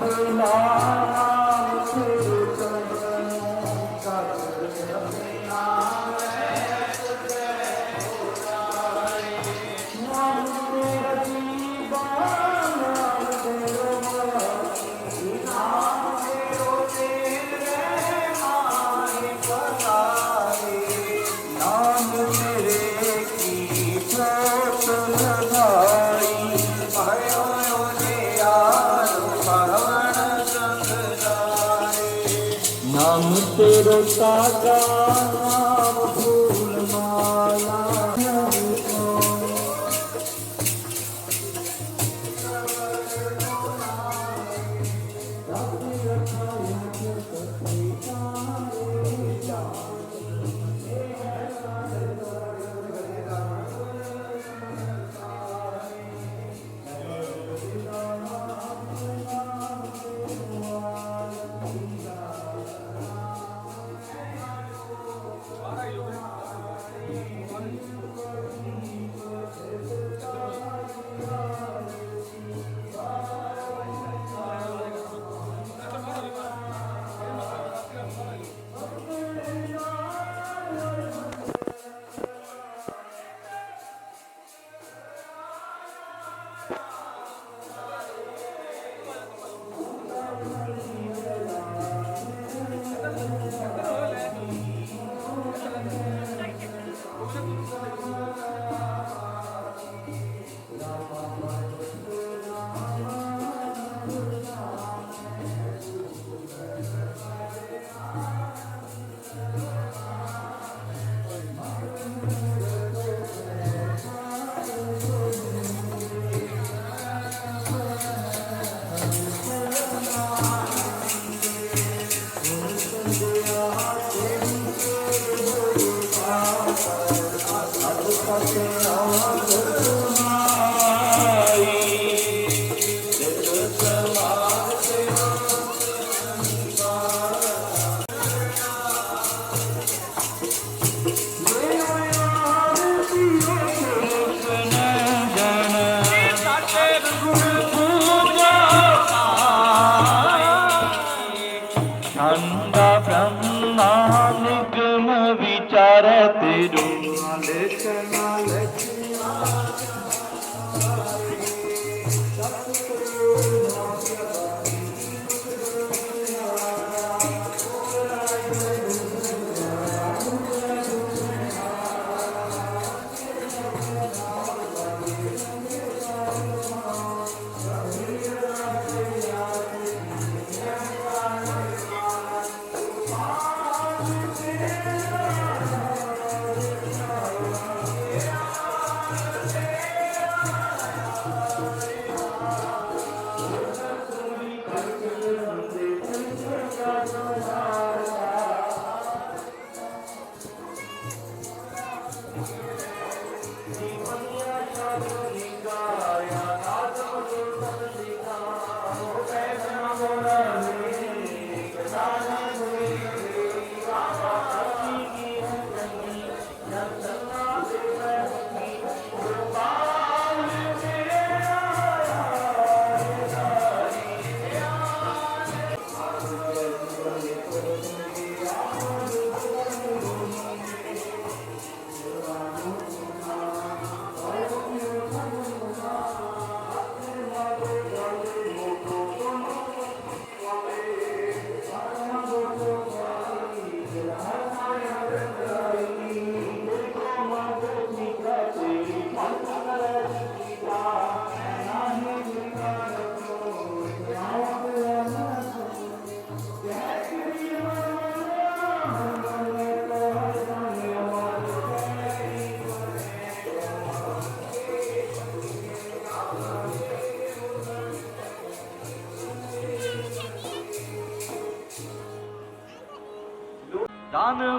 ਤੇਰਾ ਤੇਰੋ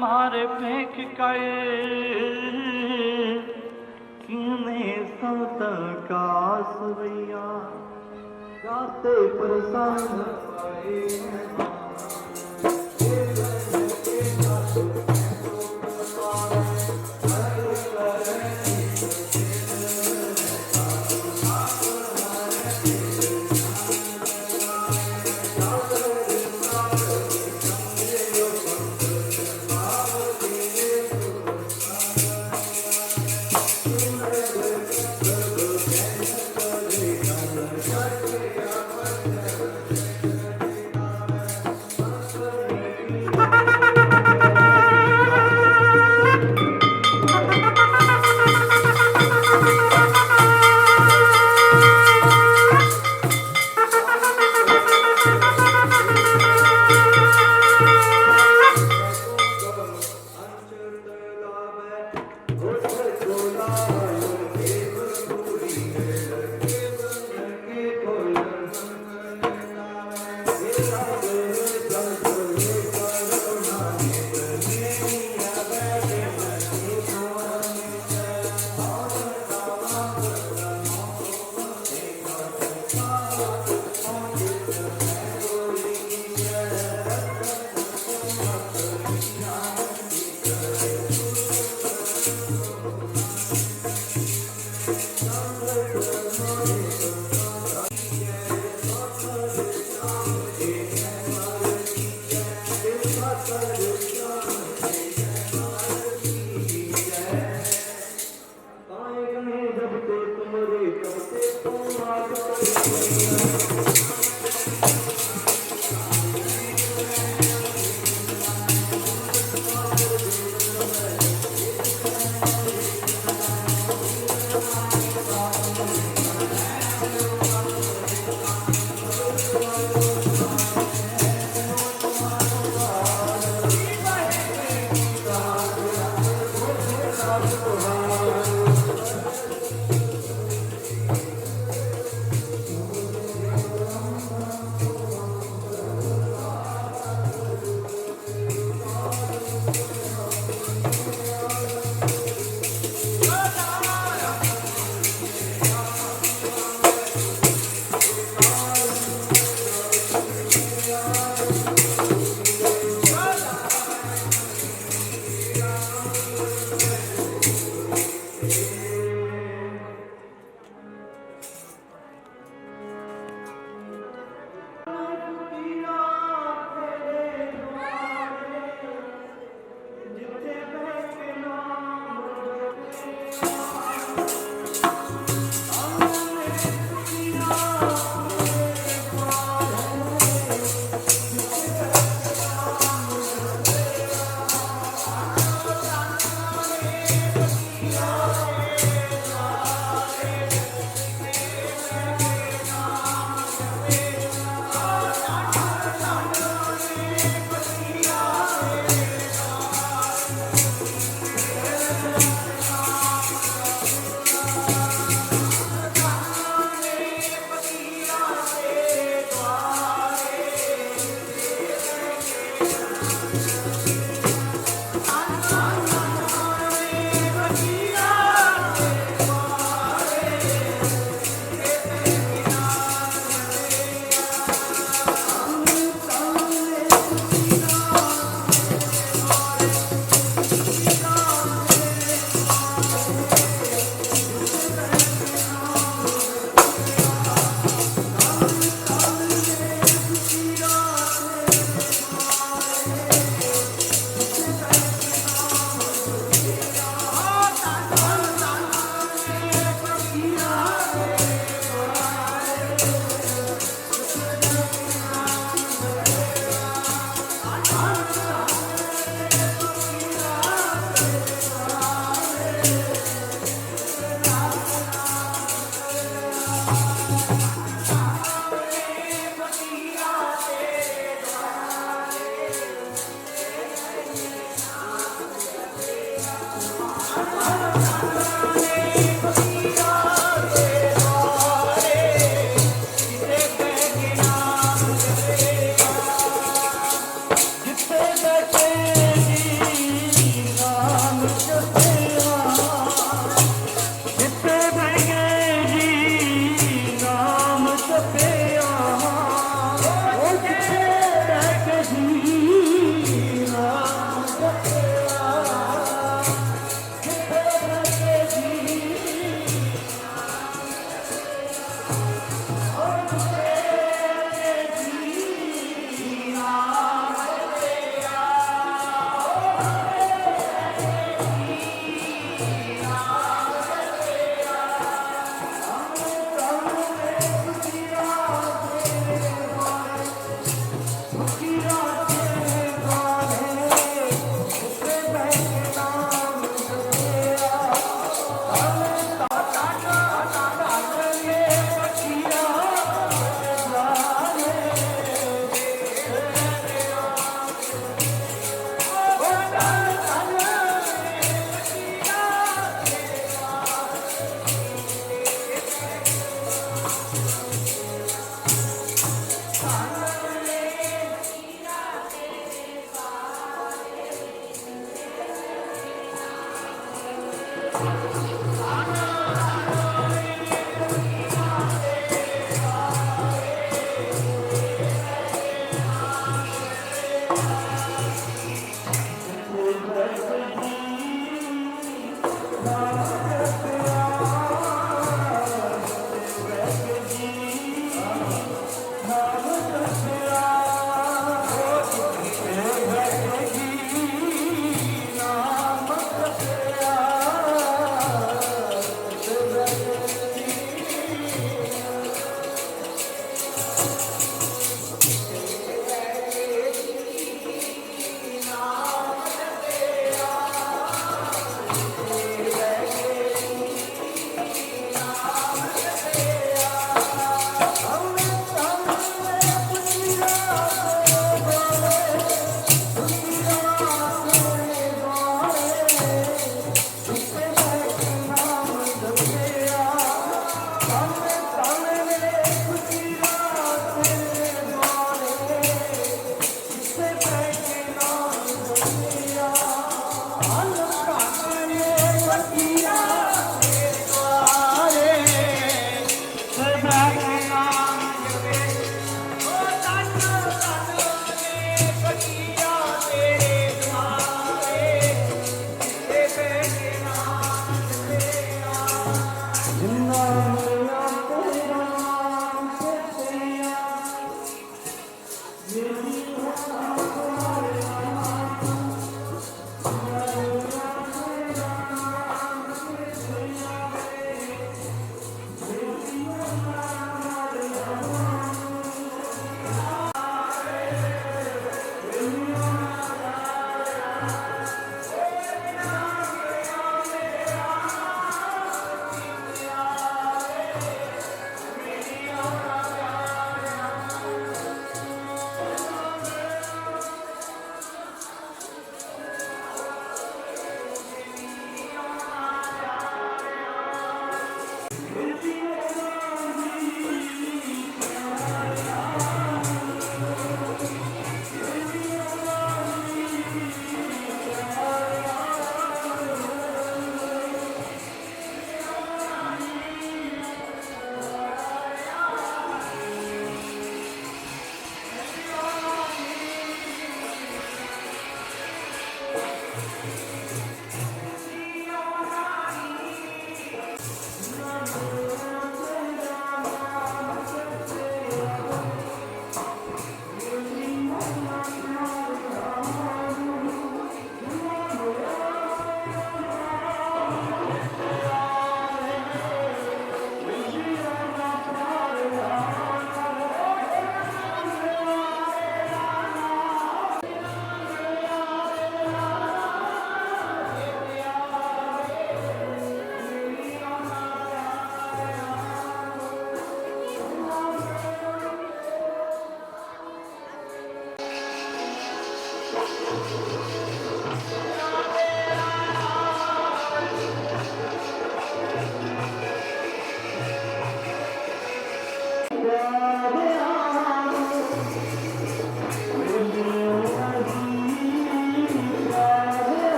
ਤਨ ਮਾਰੇ ਫੇਂਕ ਕਏ ਕਿਨੇ ਸਤ ਕਾਸ ਵਈਆ ਗਾਤੇ ਪ੍ਰਸੰਨ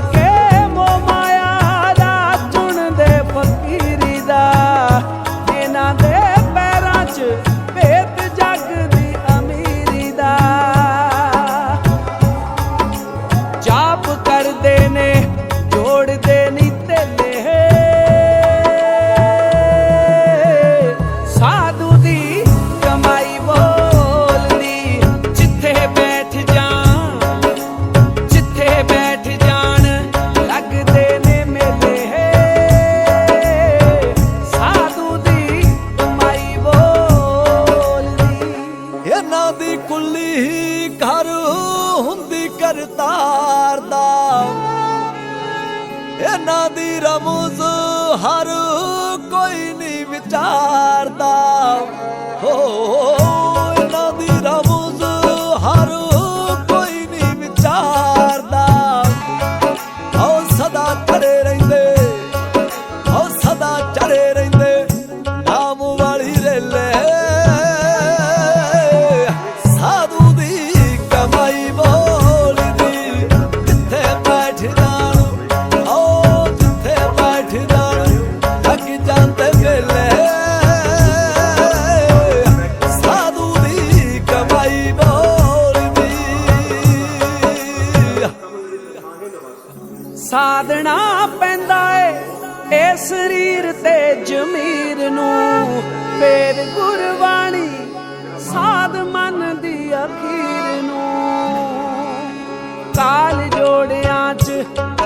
ਹੋ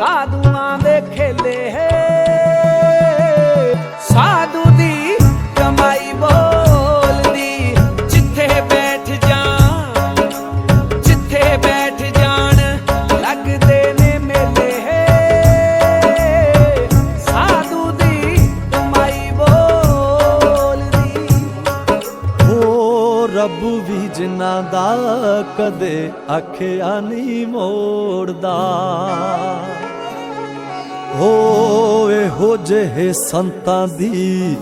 ਸਾਧੂਆਂ ਦੇ ਖੇਲੇ ਸਾਧੂ ਦੀ ਕਮਾਈ ਬੋਲਦੀ, ਜਿੱਥੇ ਬੈਠ ਜਾਣ, ਜਿੱਥੇ ਬੈਠ ਜਾਣ, ਲੱਗਦੇ ਨੇ ਮੇਲੇ ਸਾਧੂ ਦੀ ਕਮਾਈ ਬੋਲਦੀ। ਹੋ ਰੱਬ ਵੀ ਜਿਨ੍ਹਾਂ ਦਾ ਕਦੇ ਆਖਿਆ ਨਹੀਂ ਮੋੜਦਾ। ਹੋ ਇਹੋ ਜਿਹੇ ਸੰਤਾਂ ਦੀ,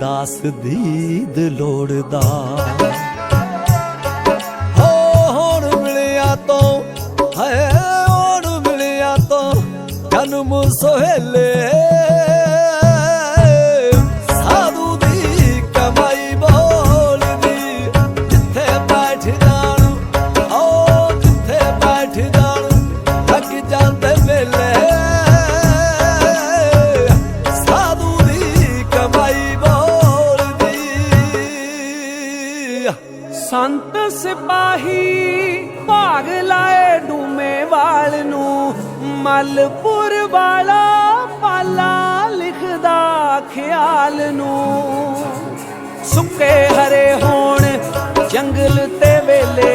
ਦਾਸ ਦੀਦ ਲੋੜਦਾ ਹੋ ਹੁਣ ਮਿਲਿਆ ਤੋਂ, ਹੈ ਹੁਣ ਮਿਲਿਆ ਤੋਂ, ਜਨਮ ਸੋਹੇਲੇ ਮਲਪੁਰ ਵਾਲਾ ਪਾਲਾ ਲਿਖਦਾ ਖਿਆਲ ਨੂੰ। ਸੁੱਕੇ ਹਰੇ ਹੋਣ ਜੰਗਲ ਤੇ ਵੇਲੇ।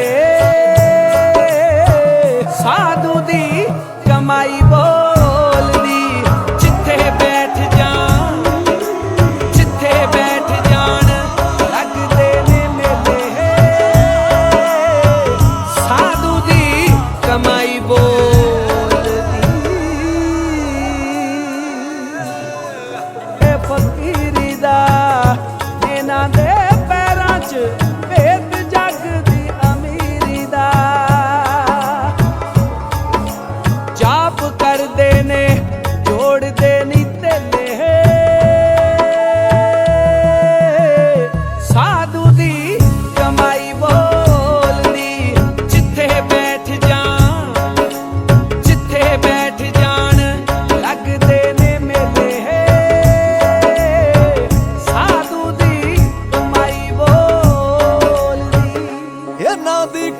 ਸਾਧੂ ਦੀ ਕਮਾਈ ਬੋ